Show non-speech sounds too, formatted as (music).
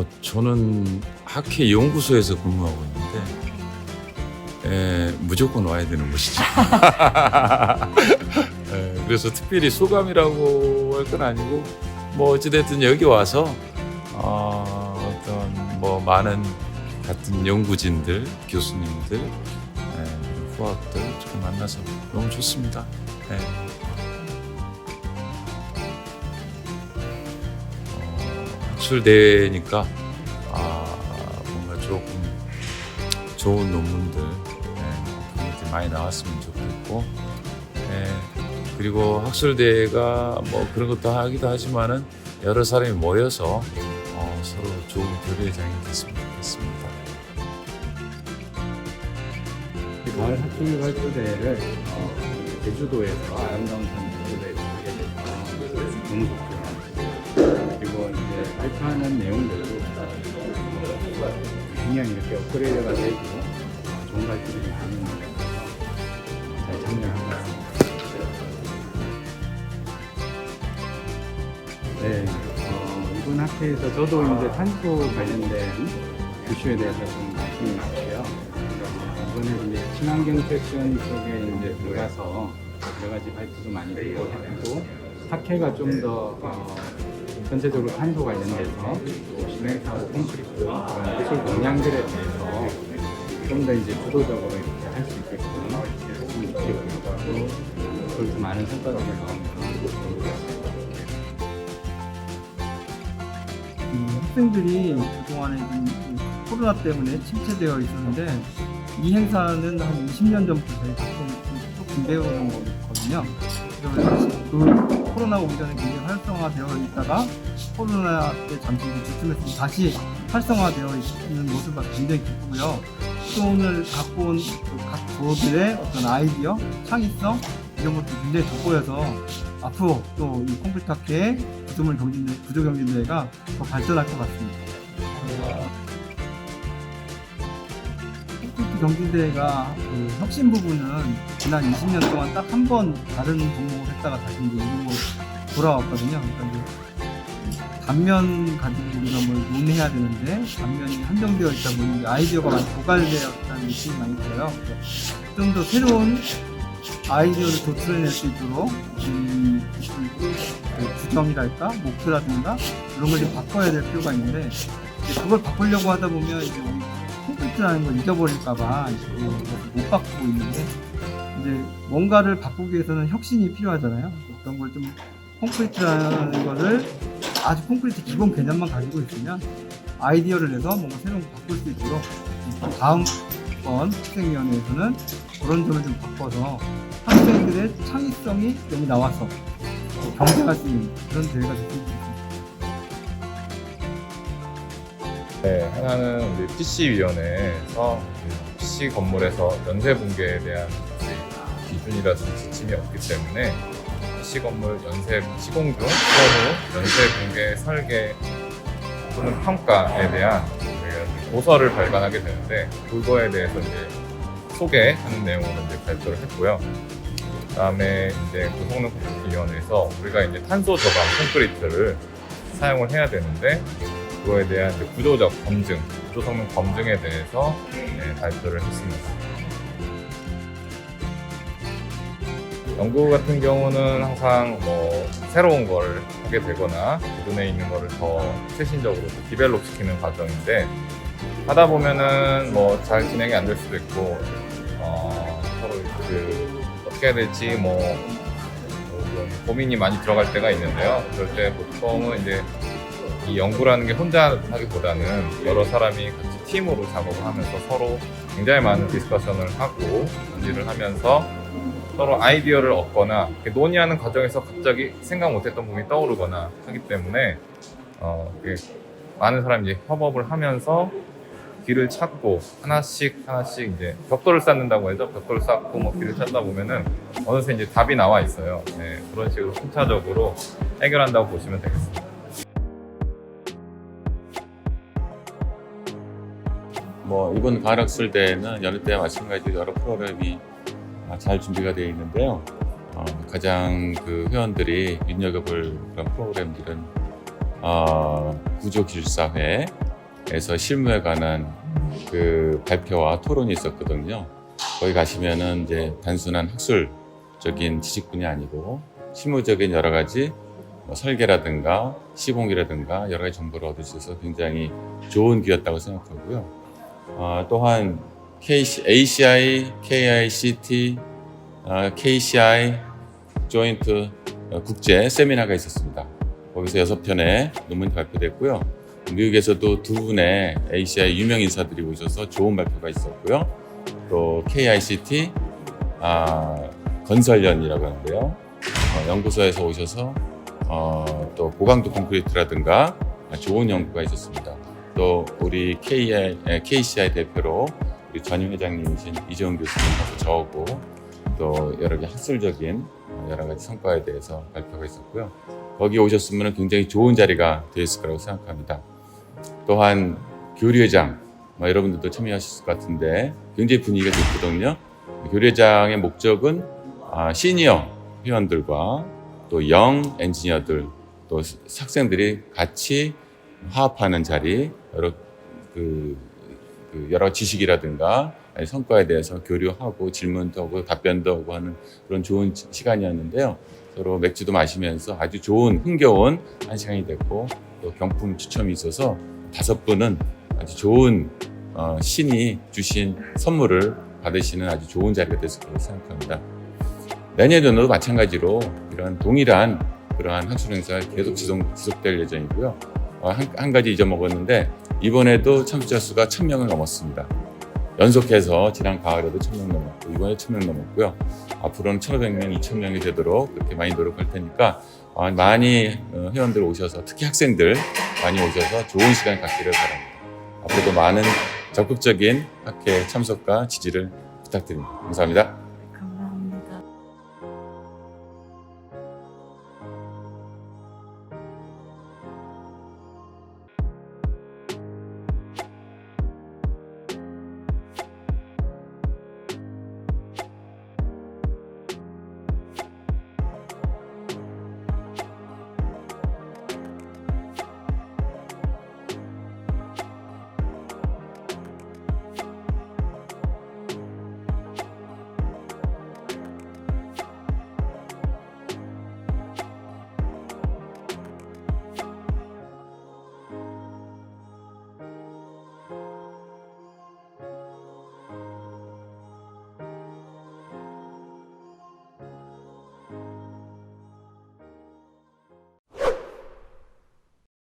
어, 저는 학회 연구소에서 근무하고 있는데 에, 무조건 와야 되는 곳이죠. 에, (laughs) 그래서 특별히 소감이라고 할 건 아니고 뭐 어찌됐든 여기 와서 어, 어떤 뭐 많은 같은 연구진들, 교수님들, 에, 후학들 이렇게 만나서 너무 좋습니다. 예. 학술대회니까 아, 뭔가 조금 좋은 논문들 것들이 많이 나왔으면 좋겠고 예, 그리고 학술대회가 뭐 그런 것도 하기도 하지만은 여러 사람이 모여서 어, 서로 좋은 교류회장이 됐으면 좋겠습니다. 가을 학술 활동대회를 어, 제주도에서 아름다운 산 제주도에서 발표하는 내용들도 굉장히 이렇게 업그레이드가 되고 어, 좋은 것 같아서 잘 참여하고 있습니다. 네, 어, 이번 학회에서 저도 이제 탄소 관련된 이슈에 대해서 좀 관심이 많고요. 어, 이번에 이제 친환경 세션 쪽에 이제 들어가서 여러 가지 발표도 많이 했고 학회가 좀더 어, 전체적으로 탄소 관련돼서 또 시멘트하고 콘크리트 그런 기술 동향들에 대해서 좀 더 이제 주도적으로 이렇게 할 수 있게끔 했으면 좋겠고 또 그걸 좀 많은 것 같습니다. 이 학생들이 그동안에 좀 코로나 때문에 침체되어 있었는데 이 행사는 한 20년 전부터 쭉 준비해 오는 거거든요. 그래서 그 코로나 오기 전에 굉장히 활성화되어 있다가 코로나 때 잠시 주춤했으면 다시 활성화되어 있는 모습이 굉장히 기쁘고요. 또 오늘 갖고 온각 조들의 어떤 아이디어, 창의성 이런 것도 굉장히 돋보여서 앞으로 또 이 컴퓨터 학회의 구조물 경진대, 구조 경진대회가 더 발전할 것 같습니다. 컴퓨터 경진대회가 그 혁신 부분은 지난 20년 동안 딱 한 번 다른 종목을 했다가 다시 이제 이름으로 돌아왔거든요. 그러니까 단면 가지고 우리가 뭘 논해야 되는데 단면이 한정되어 있다 보니 아이디어가 많이 고갈되었다는 느낌이 많이 들어요. 좀 더 새로운 아이디어를 도출해낼 수 있도록 이, 이, 그 구정이랄까 목표라든가 이런 걸 좀 바꿔야 될 필요가 있는데 그걸 바꾸려고 하다 보면 이제 콘크리트라는 걸 잊어버릴까봐 못 바꾸고 있는데 이제 뭔가를 바꾸기 위해서는 혁신이 필요하잖아요. 그런 걸좀 콘크리트라는 거를 아주 콘크리트 기본 개념만 가지고 있으면 아이디어를 내서 뭔가 새로운 걸 바꿀 수 있도록 다음 번 학생위원회에서는 그런 점을 좀 바꿔서 학생들의 창의성이 여기 나와서 경쟁할 수 있는 그런 대회가 됐으면 좋겠습니다. 네, 하나는 우리 PC-위원회에서 PC 건물에서 연쇄 붕괴에 대한 기준이라든지 지침이 없기 때문에 PC 건물 연쇄 시공 중 서로 연쇄 붕괴 설계 또는 평가에 대한 도서를 발간하게 되는데 그거에 대해서 이제 소개하는 내용으로 이제 발표를 했고요. 그다음에 이제 고성능위원회에서 우리가 이제 탄소 저감 콘크리트를 사용을 해야 되는데 그거에 대한 구조적 검증, 구조 성능 검증에 대해서 네, 발표를 했습니다. 연구 같은 경우는 항상 뭐 새로운 걸 하게 되거나 기존에 있는 거를 더 최신적으로 디벨롭 시키는 과정인데 하다 보면은 뭐 잘 진행이 안 될 수도 있고 어, 서로 그 어떻게 해야 될지 뭐좀 고민이 많이 들어갈 때가 있는데요. 그럴 때 보통은 이제 이 연구라는 게 혼자 하기보다는 여러 사람이 같이 팀으로 작업을 하면서 서로 굉장히 많은 디스커션을 하고 논의를 하면서 서로 아이디어를 얻거나 논의하는 과정에서 갑자기 생각 못했던 부분이 떠오르거나 하기 때문에 어, 많은 사람이 협업을 하면서 길을 찾고 하나씩 하나씩 이제 벽돌을 쌓는다고 해서 벽돌을 쌓고 뭐 길을 찾다 보면은 어느새 이제 답이 나와 있어요. 네, 그런 식으로 순차적으로 해결한다고 보시면 되겠습니다. 뭐 이번 가락술 대회는 여느 때와 마찬가지로 여러 프로그램이 아, 잘 준비가 되어 있는데요. 어, 가장 그 회원들이 눈여겨볼 그런 프로그램들은 어, 구조기술사회, K에서 실무에 관한 그 발표와 토론이 있었거든요. 거기 가시면은 이제 단순한 학술적인 지식뿐이 아니고 실무적인 여러 가지 뭐 설계라든가 시공이라든가 여러 가지 정보를 얻으셔서 굉장히 좋은 기회였다고 생각하고요. 아, 또한 KC, ACI, KICT, 아, KCI 조인트 어, 국제 세미나가 있었습니다. 거기서 여섯 편의 논문이 발표됐고요. 미국에서도 두 분의 ACI 유명 인사들이 오셔서 좋은 발표가 있었고요. 또 KICT 아, 건설연이라고 하는데요. 어, 연구소에서 오셔서 어, 또 고강도 콘크리트라든가 좋은 연구가 있었습니다. 또 우리 KI, 에, KCI 대표로 우리 전임 회장님이신 이재용 교수님하고 저하고 또 여러 개 학술적인 어, 여러 가지 성과에 대해서 발표가 있었고요. 거기 오셨으면 굉장히 좋은 자리가 되었을 거라고 생각합니다. 또한 교류회장, 뭐 여러분들도 참여하실 것 같은데 굉장히 분위기가 좋거든요. 교류회장의 목적은 아, 시니어 회원들과 또 영 엔지니어들, 또 학생들이 같이 화합하는 자리, 여러 그, 그 여러 지식이라든가 성과에 대해서 교류하고 질문도 하고 답변도 하고 하는 그런 좋은 시- 시간이었는데요. 서로 맥주도 마시면서 아주 좋은 흥겨운 한 시간이 됐고 또 경품 추첨이 있어서 다섯 분은 아주 좋은 어, 신이 주신 선물을 받으시는 아주 좋은 자리가 됐을 거라고 생각합니다. 내년에도 마찬가지로 이런 동일한 그러한 학술 행사가 계속 지속, 지속될 예정이고요. 어, 한, 한 가지 잊어먹었는데 이번에도 참석자 수가 1000명을 넘었습니다. 연속해서 지난 가을에도 1000명 넘었고 이번에 1000명 넘었고요. 앞으로는 1500명, 2000명이 되도록 그렇게 많이 노력할 테니까 어, 많이 어, 회원들 오셔서 특히 학생들 많이 오셔서 좋은 시간 갖기를 바랍니다. 앞으로도 많은 적극적인 학회 참석과 지지를 부탁드립니다. 감사합니다.